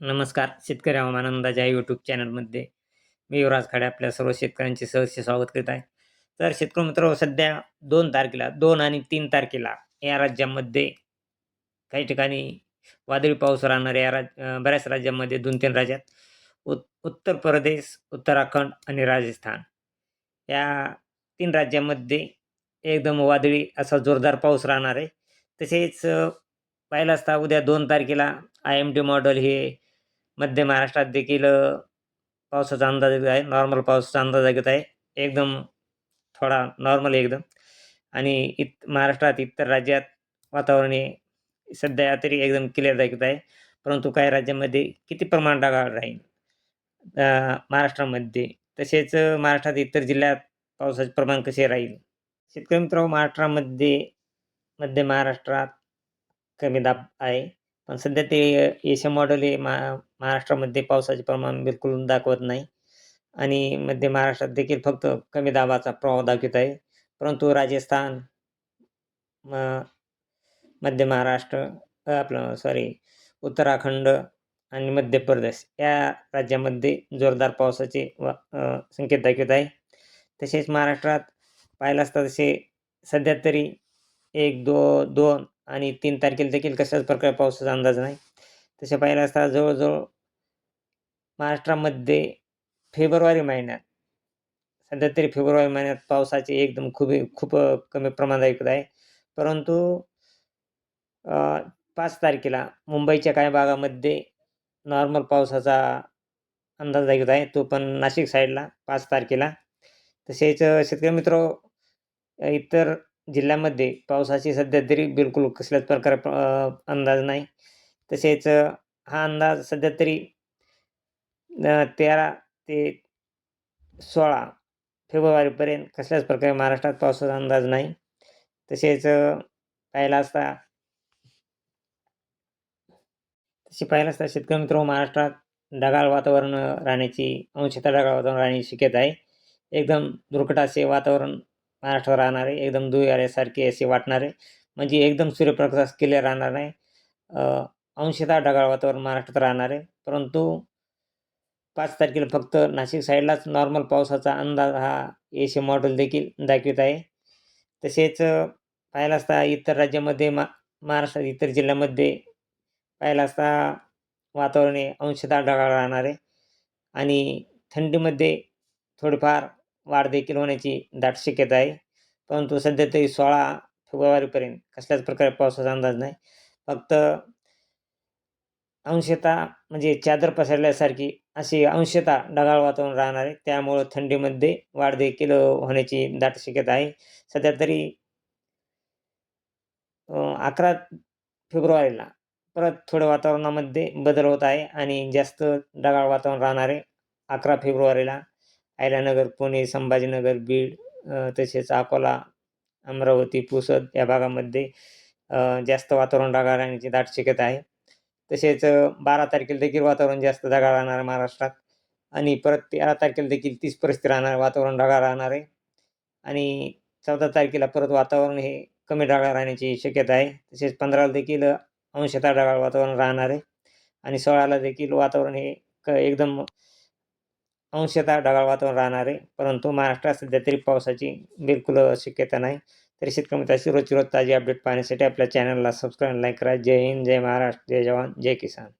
नमस्कार. शेतकरी हवामान अंदाज या यूट्यूब चॅनलमध्ये मी युवराज खाडे आपल्या सर्व शेतकऱ्यांचे सहर्ष स्वागत करीत आहे. तर शेतकरी मित्र सध्या दोन तारखेला दोन आणि तीन तारखेला या राज्यामध्ये काही ठिकाणी वादळी पाऊस राहणार या राज बऱ्याच राज्यांमध्ये दोन तीन राज्यात. उत् उत्तर प्रदेश उत्तराखंड आणि राजस्थान. या तीन राज्यामध्ये एकदम वादळी असा जोरदार पाऊस राहणार आहे. तसेच पाहिलं असता उद्या दोन तारखेला आय एम टी मॉडेल हे मध्य महाराष्ट्रात देखील पावसाचा अंदाज येत आहे नॉर्मल पावसाचा अंदाज येत आहे एकदम थोडा नॉर्मल एकदम. आणि इत महाराष्ट्रात इतर राज्यात वातावरण हे सध्या तरी एकदम क्लिअर दाखवत आहे परंतु काही राज्यामध्ये किती प्रमाण ढगाळ राहील? महाराष्ट्रामध्ये. तसेच महाराष्ट्रात इतर जिल्ह्यात पावसाचे प्रमाण कसे राहील? शेतकरी मित्र महाराष्ट्रामध्ये मध्य महाराष्ट्रात कमी दाब आहे. पण सध्या ते एशिया मॉडेल हे मा महाराष्ट्रामध्ये पावसाचे प्रमाण बिलकुल दाखवत नाही. आणि मध्य महाराष्ट्रात देखील फक्त कमी दाबाचा प्रभाव दाखवत आहे. परंतु राजस्थान म मध्य महाराष्ट्र आपलं सॉरी उत्तराखंड आणि मध्य प्रदेश या राज्यामध्ये जोरदार पावसाचे संकेत दाखवत आहे. तसेच महाराष्ट्रात पाहिलं असता तसे सध्या तरी एक दो दोन आणि तीन तारखेला देखील कशाच प्रकारे पावसाचा अंदाज नाही. तसे पाहिलं असता जवळजवळ महाराष्ट्रामध्ये फेब्रुवारी महिन्यात सध्या तरी फेब्रुवारी महिन्यात पावसाचे एकदम खूप खूप कमी प्रमाणात ऐकत आहे. परंतु पाच तारखेला मुंबईच्या काही भागामध्ये नॉर्मल पावसाचा अंदाज ऐकत आहे. तो पण नाशिक साईडला पाच तारखेला. तसेच शेतकरी मित्र इतर जिल्ह्यामध्ये पावसाची सध्या तरी बिलकुल कसल्याच प्रकारे प- अंदाज नाही. तसेच हा अंदाज सध्या तरी तेरा ते सोळा फेब्रुवारीपर्यंत कसल्याच प्रकारे महाराष्ट्रात पावसाचा अंदाज नाही. तसेच पाहिला असता तसे पाहिलं असता शेतकरी मित्र महाराष्ट्रात ढगाळ वातावरण राहण्याची अंशतः ढगाळ वातावरण राहण्याची शक्यता आहे. एकदम दुर्घट असे वातावरण महाराष्ट्रात राहणार आहे. एकदम धुळी आल्यासारखे असे वाटणार आहे. म्हणजे एकदम सूर्यप्रकाश क्लिअर राहणार नाही. अंशतः ढगाळ वातावरण महाराष्ट्रात राहणार आहे. परंतु पाच तारखेला फक्त नाशिक साईडलाच नॉर्मल पावसाचा अंदाज हा एशिया मॉडेल देखील दाखवित आहे. तसेच पाहिला असता इतर राज्यामध्ये मा महाराष्ट्रात इतर जिल्ह्यामध्ये पाहिला असता वातावरण हे अंशतः ढगाळ राहणार आहे. आणि थंडीमध्ये थोडेफार वाढ देखील होण्याची दाट शक्यता आहे. परंतु सध्या तरी सोळा फेब्रुवारीपर्यंत कसल्याच प्रकारे पावसाचा अंदाज नाही. फक्त अंशता म्हणजे चादर पसरल्यासारखी अशी अंशता ढगाळ वातावरण राहणार आहे. त्यामुळं थंडीमध्ये वाढ देखील होण्याची दाट शक्यता आहे. सध्या तरी अकरा फेब्रुवारीला परत थोडं वातावरणामध्ये बदल होत आहे आणि जास्त ढगाळ वातावरण राहणार आहे. अकरा फेब्रुवारीला अहिल्यानगर पुणे संभाजीनगर बीड तसेच अकोला अमरावती पुसद या भागामध्ये जास्त वातावरण ढगाळ राहण्याची दाट शक्यता आहे. तसेच बारा तारखेला देखील वातावरण जास्त ढगाळ राहणार आहे महाराष्ट्रात आणि परत तेरा तारखेला देखील तीच परिस्थिती राहणार वातावरण ढगाळ राहणार आहे. आणि चौदा तारखेला परत वातावरण हे कमी ढगाळ राहण्याची शक्यता आहे. तसेच पंधराला देखील अंशतः ढगाळ वातावरण राहणार आहे. आणि सोळाला देखील वातावरण हे क एकदम अंशतः ढगाळ वातावरण राहणार आहे परंतु महाराष्ट्रात सध्या तरी पावसाची बिलकुल शक्यता नाही. तरी शेतकरी मित्रांची रोजची रोज ताजी अपडेट पाहण्यासाठी आपल्या चॅनलला सबस्क्राईब लाईक करा. जय हिंद जय महाराष्ट्र जय जवान जय किसान.